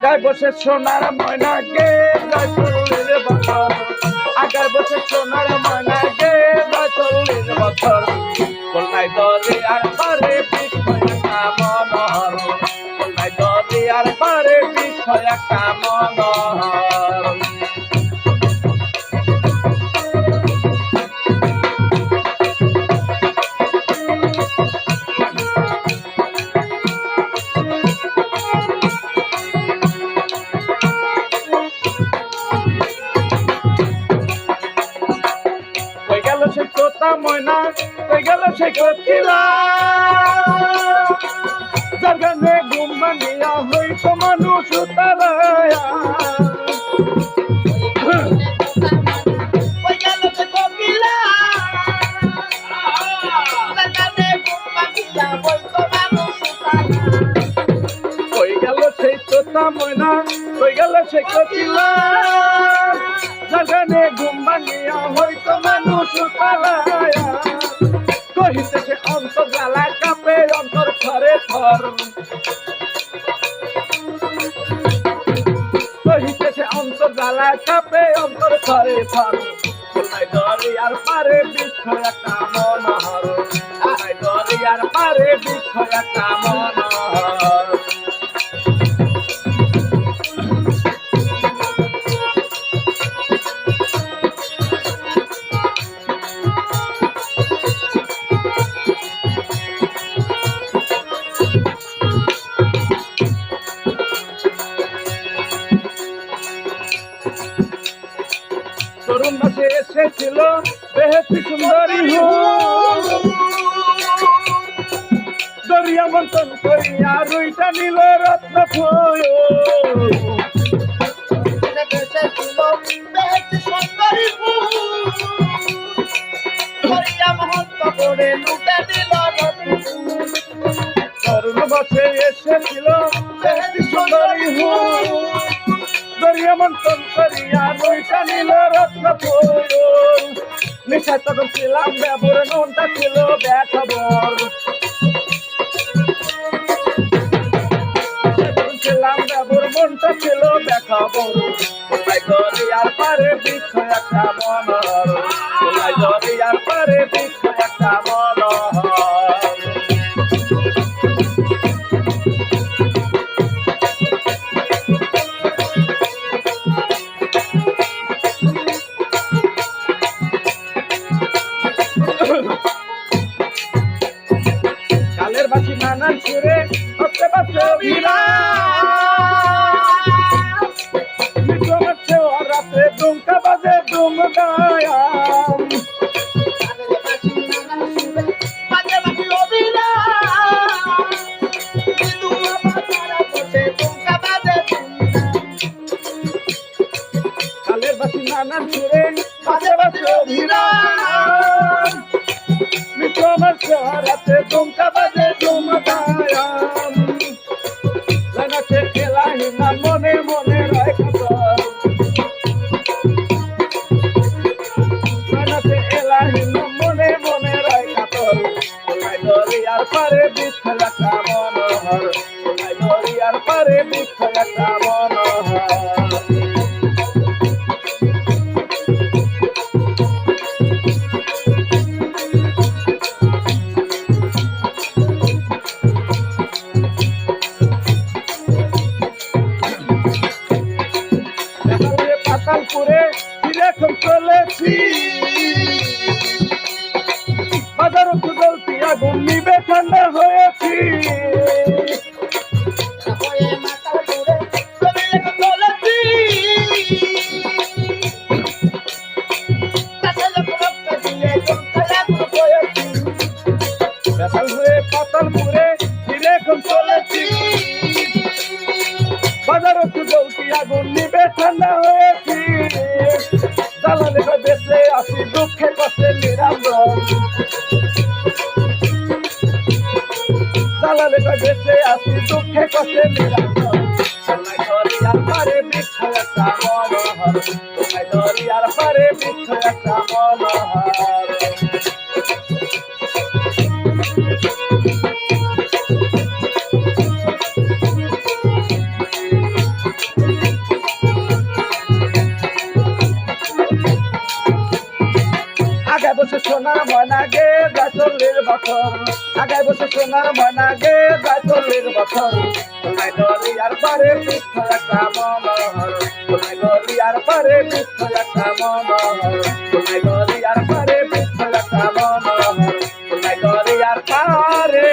গায়ে বসে সোনার ময়না গে গায়ে আগায় বসে সোনার ময়না ময়না কই গেল সে কোকিলা যার গানে ঘুম ভাঙিয়া হইতো মানুষ তারায়া ময়না কই গেল সে কোকিলা যার ঘুম ভাঙিয়া হইতো মানুষ তারায়া অন্তর থরে অন্তর জ্বালা কাপে অন্তর থরে থর দরিয়ার পারে বৃক্ষ একটা মন কোথায় দরিয়ার পারে বৃক্ষ একটা মনোহর মাসে এসেছিল বেহেস্তি সুন্দরী দরিয়া মন্থন করিয়া রুইটা নিল রত্ন ছিল করে লুটে দিল তরুণ এসেছিল সুন্দরী হো দরিয়া মন্থন করিয়া রুইটা নিল রত্ন ফুল। নিশায় তখন ছিলাম ব্যবর ননটা ছিল ব্যাখবর ছিলাম ব্যবর মনটা ছিল দেখাবর কোথায় পারে বৃক্ষ একটা মনোহর। বাসি নানান সুরে হচ্ছে বাচ্চা ভিড়া মিঠো রাতে দুমকা বাজে দুম বসে বাসি নানান সুরে আমার দুমকা বাজে দুম গায়াম পাতালপুরে ফিরে চলেছি। বাজার গলতি আগুন নিবে ঠান্ডা হয়েছি। আগুন নিবে ঠান্ডা হয়েছি। জ্বালালে দেশে আসি দুঃখে কষ্টে নিরামরণ জ্বালালে দেশে আসি দুঃখে কষ্টে সোনাই দরিয়ার পারে বৃক্ষ একটা মনোহর। দরিয়ার পারে বৃক্ষ একটা মনোহর। বছর। আগায় বসে সোনার ময়না গে যায় চল্লিশ বছর কোনায় দরিয়ার পারে বৃক্ষ একটা মনোহর। কোনায় দরিয়ার পারে বৃক্ষ একটা মনোহর। কোনায় দরিয়ার পারে বৃক্ষ একটা মনোহর। কোনায় দরিয়ার পারে